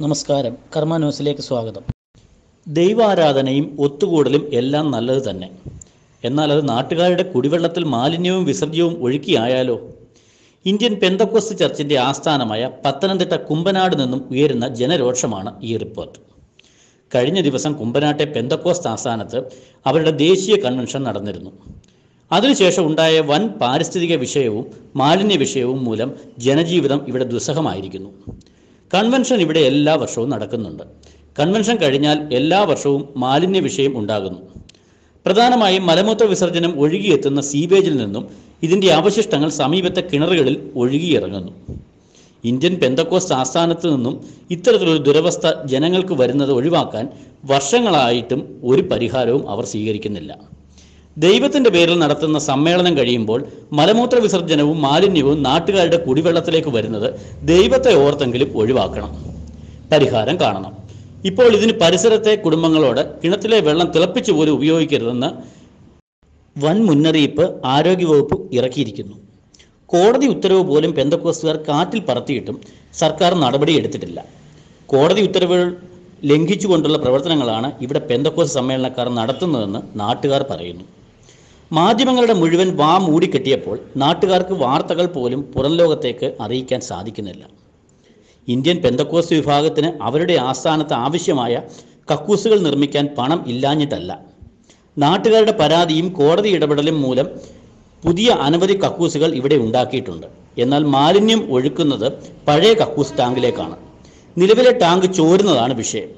നമസ്കാരം. കർമ്മ ന്യൂസിലേക്ക് സ്വാഗതം. ദൈവാരാധനയും ഒത്തുകൂടലും എല്ലാം നല്ലത് തന്നെ. എന്നാൽ അത് നാട്ടുകാരുടെ കുടിവെള്ളത്തിൽ മാലിന്യവും വിസർജ്യവും ഒഴുക്കിയായാലോ? ഇന്ത്യൻ പെന്തക്കോസ് ചർച്ചിന്റെ ആസ്ഥാനമായ പത്തനംതിട്ട കുമ്പനാട് നിന്നും ഉയരുന്ന ജനരോക്ഷമാണ് ഈ റിപ്പോർട്ട്. കഴിഞ്ഞ ദിവസം കുമ്പനാട്ടെ പെന്തക്കോസ് ആസ്ഥാനത്ത് അവരുടെ ദേശീയ കൺവെൻഷൻ നടന്നിരുന്നു. അതിനുശേഷം ഉണ്ടായ വൻ പാരിസ്ഥിതിക വിഷയവും മാലിന്യ വിഷയവും മൂലം ജനജീവിതം ഇവിടെ ദുസ്സഹമായിരിക്കുന്നു. കൺവെൻഷൻ ഇവിടെ എല്ലാ വർഷവും നടക്കുന്നുണ്ട്. കൺവെൻഷൻ കഴിഞ്ഞാൽ എല്ലാ വർഷവും മാലിന്യ വിഷയം ഉണ്ടാകുന്നു. പ്രധാനമായും മലമൂത്ര വിസർജനം ഒഴുകിയെത്തുന്ന സീവേജിൽ നിന്നും ഇതിന്റെ അവശിഷ്ടങ്ങൾ സമീപത്തെ കിണറുകളിൽ ഒഴുകിയിറങ്ങുന്നു. ഇന്ത്യൻ പെന്തക്കോസ്റ്റ് ആസ്ഥാനത്ത് നിന്നും ഇത്തരത്തിലൊരു ദുരവസ്ഥ ജനങ്ങൾക്ക് വരുന്നത് ഒഴിവാക്കാൻ വർഷങ്ങളായിട്ടും ഒരു പരിഹാരവും അവർ സ്വീകരിക്കുന്നില്ല. ദൈവത്തിന്റെ പേരിൽ നടത്തുന്ന സമ്മേളനം കഴിയുമ്പോൾ മലമൂത്ര വിസർജനവും മാലിന്യവും നാട്ടുകാരുടെ കുടിവെള്ളത്തിലേക്ക് വരുന്നത് ദൈവത്തെ ഓർത്തെങ്കിലും ഒഴിവാക്കണം. പരിഹാരം കാണണം. ഇപ്പോൾ ഇതിന് പരിസരത്തെ കുടുംബങ്ങളോട് കിണറ്റിലെ വെള്ളം തിളപ്പിച്ചു പോലും ഉപയോഗിക്കരുതെന്ന് വൻ മുന്നറിയിപ്പ് ആരോഗ്യവകുപ്പ് ഇറക്കിയിരിക്കുന്നു. കോടതി ഉത്തരവ് പോലും പെന്തക്കോസ്തുകാർ കാറ്റിൽ പറത്തിയിട്ടും സർക്കാർ നടപടി എടുത്തിട്ടില്ല. കോടതി ഉത്തരവുകൾ ലംഘിച്ചുകൊണ്ടുള്ള പ്രവർത്തനങ്ങളാണ് ഇവിടെ പെന്തക്കോസ് സമ്മേളനക്കാർ നടത്തുന്നതെന്ന് നാട്ടുകാർ പറയുന്നു. മാധ്യമങ്ങളുടെ മുഴുവൻ വാ മൂടിക്കെട്ടിയപ്പോൾ നാട്ടുകാർക്ക് വാർത്തകൾ പോലും പുറം ലോകത്തേക്ക് അറിയിക്കാൻ സാധിക്കുന്നില്ല. ഇന്ത്യൻ പെന്തക്കോസ് വിഭാഗത്തിന് അവരുടെ ആസ്ഥാനത്ത് ആവശ്യമായ കക്കൂസുകൾ നിർമ്മിക്കാൻ പണം ഇല്ലാഞ്ഞിട്ടല്ല. നാട്ടുകാരുടെ പരാതിയും കോടതി ഇടപെടലും മൂലം പുതിയ അനവധി കക്കൂസുകൾ ഇവിടെ ഉണ്ടാക്കിയിട്ടുണ്ട്. എന്നാൽ മാലിന്യം ഒഴുക്കുന്നത് പഴയ കക്കൂസ് ടാങ്കിലേക്കാണ്. നിലവിലെ ടാങ്ക് ചോരുന്നതാണ് വിഷയം.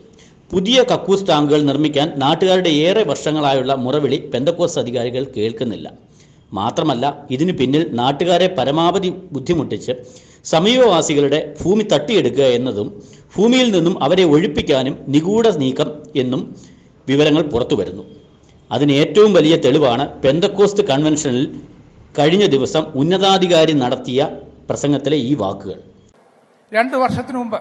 പുതിയ കക്കൂസ് ടാങ്കുകൾ നിർമ്മിക്കാൻ നാട്ടുകാരുടെ ഏറെ വർഷങ്ങളായുള്ള മുറവിളി പെന്തക്കോസ് അധികാരികൾ കേൾക്കുന്നില്ല. മാത്രമല്ല ഇതിനു പിന്നിൽ നാട്ടുകാരെ പരമാവധി ബുദ്ധിമുട്ടിച്ച് സമീപവാസികളുടെ ഭൂമി തട്ടിയെടുക്കുക എന്നതും ഭൂമിയിൽ നിന്നും അവരെ ഒഴിപ്പിക്കാനും നിഗൂഢ നീക്കം എന്നും വിവരങ്ങൾ പുറത്തു വരുന്നു. അതിന് ഏറ്റവും വലിയ തെളിവാണ് പെന്തക്കോസ്റ്റ് കൺവെൻഷനിൽ കഴിഞ്ഞ ദിവസം ഉന്നതാധികാരി നടത്തിയ പ്രസംഗത്തിലെ ഈ വാക്കുകൾ. രണ്ട് വർഷത്തിനു മുമ്പ്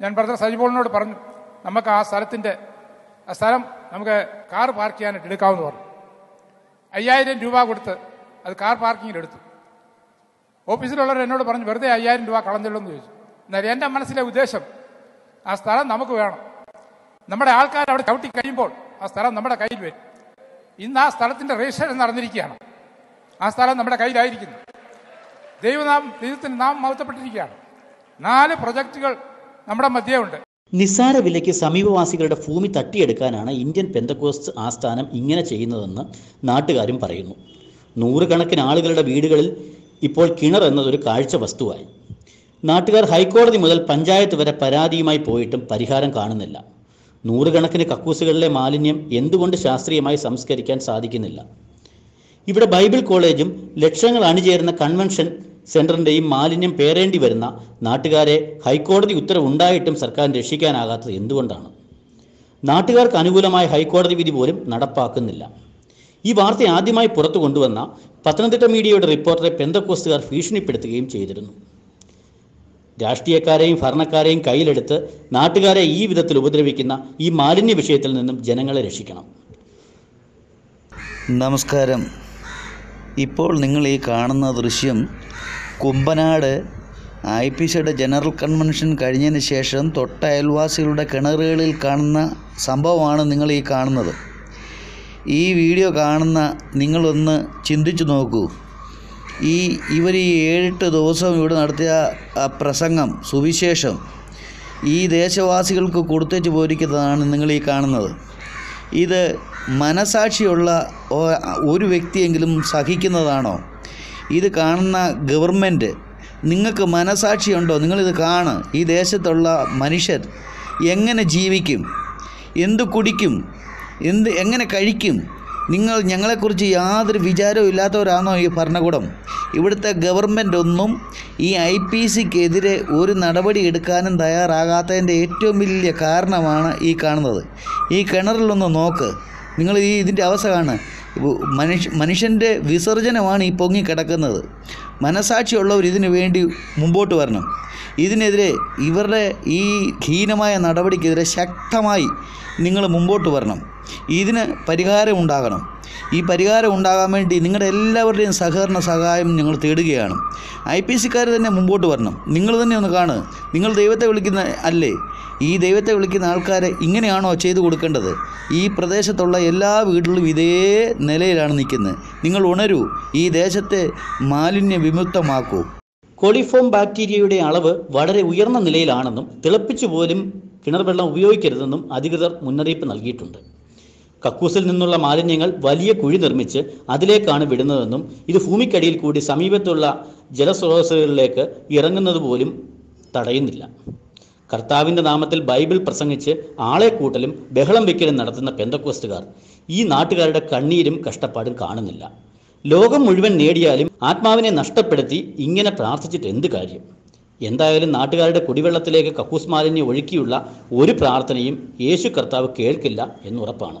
ഞാൻ ബ്രദർ സജിബോളിനോട് പറഞ്ഞു നമുക്ക് ആ സ്ഥലത്തിന്റെ ആ സ്ഥലം നമുക്ക് കാർ പാർക്ക് ചെയ്യാനായിട്ട് എടുക്കാമെന്ന് പറഞ്ഞു. അയ്യായിരം രൂപ കൊടുത്ത് അത് കാർ പാർക്കിങ്ങിൽ എടുത്തു. ഓഫീസിലുള്ളവർ എന്നോട് പറഞ്ഞു വെറുതെ അയ്യായിരം രൂപ കളഞ്ഞല്ലോ എന്ന് ചോദിച്ചു. എന്നാൽ എന്റെ മനസ്സിലെ ഉദ്ദേശം ആ സ്ഥലം നമുക്ക് വേണം. നമ്മുടെ ആൾക്കാർ അവിടെ ചവിട്ടി കഴിയുമ്പോൾ ആ സ്ഥലം നമ്മുടെ കയ്യിൽ വരും. ഇന്ന് ആ സ്ഥലത്തിന്റെ രജിസ്ട്രേഷൻ നടന്നിരിക്കുകയാണ്. ആ സ്ഥലം നമ്മുടെ കയ്യിലായിരിക്കുന്നു. ദൈവനാമം ദൈവത്തിന് നാം മഹത്വപ്പെട്ടിരിക്കുകയാണ്. നാല് പ്രൊജക്റ്റുകൾ നമ്മുടെ മധ്യേ ഉണ്ട്. നിസ്സാര വിലയ്ക്ക് സമീപവാസികളുടെ ഭൂമി തട്ടിയെടുക്കാനാണ് ഇന്ത്യൻ പെന്തക്കോസ്റ്റ് ആസ്ഥാനം ഇങ്ങനെ ചെയ്യുന്നതെന്ന് നാട്ടുകാരും പറയുന്നു. നൂറുകണക്കിന് ആളുകളുടെ വീടുകളിൽ ഇപ്പോൾ കിണർ എന്നതൊരു കാഴ്ച വസ്തുവായി. നാട്ടുകാർ ഹൈക്കോടതി മുതൽ പഞ്ചായത്ത് വരെ പരാതിയുമായി പോയിട്ടും പരിഹാരം കാണുന്നില്ല. നൂറുകണക്കിന് കക്കൂസുകളിലെ മാലിന്യം എന്തുകൊണ്ട് ശാസ്ത്രീയമായി സംസ്കരിക്കാൻ സാധിക്കുന്നില്ല? ഇവിടെ ബൈബിൾ കോളേജും ലക്ഷങ്ങൾ അണിചേരുന്ന കൺവെൻഷൻ സെന്ററിന്റെയും മാലിന്യം പേരേണ്ടി വരുന്ന നാട്ടുകാരെ ഹൈക്കോടതി ഉത്തരവുണ്ടായിട്ടും സർക്കാർ രക്ഷിക്കാനാകാത്തത് എന്തുകൊണ്ടാണ്? നാട്ടുകാർക്ക് അനുകൂലമായ ഹൈക്കോടതി വിധി പോലും നടപ്പാക്കുന്നില്ല. ഈ വാർത്ത ആദ്യമായി പുറത്തു കൊണ്ടുവന്ന പത്തനംതിട്ട മീഡിയയുടെ റിപ്പോർട്ടറെ പെന്തക്കോസ്റ്റുകാർ ഭീഷണിപ്പെടുത്തുകയും ചെയ്തിരുന്നു. രാഷ്ട്രീയക്കാരെയും ഭരണക്കാരെയും കയ്യിലെടുത്ത് നാട്ടുകാരെ ഈ വിധത്തിൽ ഉപദ്രവിക്കുന്ന ഈ മാലിന്യ വിഷയത്തിൽ നിന്നും ജനങ്ങളെ രക്ഷിക്കണം. നമസ്കാരം. ഇപ്പോൾ നിങ്ങൾ ഈ കാണുന്ന ദൃശ്യം കുമ്പനാട് ഐ പി സിയുടെ ജനറൽ കൺവെൻഷൻ കഴിഞ്ഞതിന് ശേഷം തൊട്ട അയൽവാസികളുടെ കിണറുകളിൽ കാണുന്ന സംഭവമാണ് നിങ്ങൾ ഈ കാണുന്നത്. ഈ വീഡിയോ കാണുന്ന നിങ്ങളൊന്ന് ചിന്തിച്ചു നോക്കൂ. ഈ ഇവർ ഈ ഏഴെട്ട് ദിവസം ഇവിടെ നടത്തിയ പ്രസംഗം സുവിശേഷം ഈ ദേശവാസികൾക്ക് കൊടുത്തേച്ച് പോയിരിക്കുന്നതാണ് നിങ്ങൾ ഈ കാണുന്നത്. ഇത് മനസാക്ഷിയുള്ള ഒരു വ്യക്തിയെങ്കിലും സഹിക്കുന്നതാണോ? ഇത് കാണുന്ന ഗവൺമെന്റ് നിങ്ങൾക്ക് മനസാക്ഷിയുണ്ടോ? നിങ്ങളിത് കാണ്. ഈ ദേശത്തുള്ള മനുഷ്യർ എങ്ങനെ ജീവിക്കും? എന്ത് കുടിക്കും? എന്ത് എങ്ങനെ കഴിക്കും? നിങ്ങൾ ഞങ്ങളെക്കുറിച്ച് യാതൊരു വിചാരവും ഇല്ലാത്തവരാണോ ഈ ഭരണകൂടം? ഇവിടുത്തെ ഗവൺമെന്റ് ഒന്നും ഈ ഐ പി സിക്കെതിരെ ഒരു നടപടി എടുക്കാനും തയ്യാറാകാത്തതിന്റെ ഏറ്റവും വലിയ കാരണമാണ് ഈ കാണുന്നത്. ഈ കിണറിലൊന്ന് നോക്ക്. നിങ്ങൾ ഈ ഇതിന്റെ അവസ്ഥ കാണുക. മനുഷ്യ മനുഷ്യന്റെ വിസർജനമാണ് ഈ പൊങ്ങി കിടക്കുന്നത്. മനസാക്ഷിയുള്ളവർ ഇതിനു വേണ്ടി മുമ്പോട്ട് വരണം. ഇതിനെതിരെ ഇവരുടെ ഈ ഹീനമായ നടപടിക്കെതിരെ ശക്തമായി നിങ്ങൾ മുമ്പോട്ട് വരണം. ഇതിന് പരിഹാരമുണ്ടാകണം ഈ പരിഹാരം ഉണ്ടാകാൻ വേണ്ടി നിങ്ങളുടെ എല്ലാവരുടെയും സഹകരണ സഹായം ഞങ്ങൾ തേടുകയാണ്. ഐ പി സിക്കാർ തന്നെ മുമ്പോട്ട് വരണം. നിങ്ങൾ തന്നെ ഒന്ന് കാണുക. നിങ്ങൾ ദൈവത്തെ വിളിക്കുന്ന അല്ലേ? ഈ ദൈവത്തെ വിളിക്കുന്ന ആൾക്കാരെ ഇങ്ങനെയാണോ ചെയ്തു കൊടുക്കേണ്ടത്? ഈ പ്രദേശത്തുള്ള എല്ലാ വീടുകളും ഇതേ നിലയിലാണ് നിൽക്കുന്നത്. നിങ്ങൾ ഉണരൂ. ഈ ദേശത്തെ മാലിന്യ വിമുക്തമാക്കൂ കോളിഫോം ബാക്ടീരിയയുടെ അളവ് വളരെ ഉയർന്ന നിലയിലാണെന്നും തിളപ്പിച്ചു പോലും കിണർ വെള്ളം ഉപയോഗിക്കരുതെന്നും അധികൃതർ മുന്നറിയിപ്പ് നൽകിയിട്ടുണ്ട്. കക്കൂസിൽ നിന്നുള്ള മാലിന്യങ്ങൾ വലിയ കുഴി നിർമ്മിച്ച് അതിലേക്കാണ് വിടുന്നതെന്നും ഇത് ഭൂമിക്കടിയിൽ കൂടി സമീപത്തുള്ള ജലസ്രോതസ്സുകളിലേക്ക് ഇറങ്ങുന്നത് പോലും തടയുന്നില്ല. കർത്താവിന്റെ നാമത്തിൽ ബൈബിൾ പ്രസംഗിച്ച് ആളെ കൂട്ടലും ബഹളം വെക്കലും നടത്തുന്ന പെന്തക്കോസ്റ്റുകാർ ഈ നാട്ടുകാരുടെ കണ്ണീരും കഷ്ടപ്പാടും കാണുന്നില്ല. ലോകം മുഴുവൻ നേടിയാലും ആത്മാവിനെ നഷ്ടപ്പെടുത്തി ഇങ്ങനെ പ്രാർത്ഥിച്ചിട്ട് എന്ത് കാര്യം? എന്തായാലും നാട്ടുകാരുടെ കുടിവെള്ളത്തിലേക്ക് കക്കൂസ് മാലിന്യം ഒഴുക്കിയുള്ള ഒരു പ്രാർത്ഥനയും യേശു കർത്താവ് കേൾക്കില്ല എന്നുറപ്പാണ്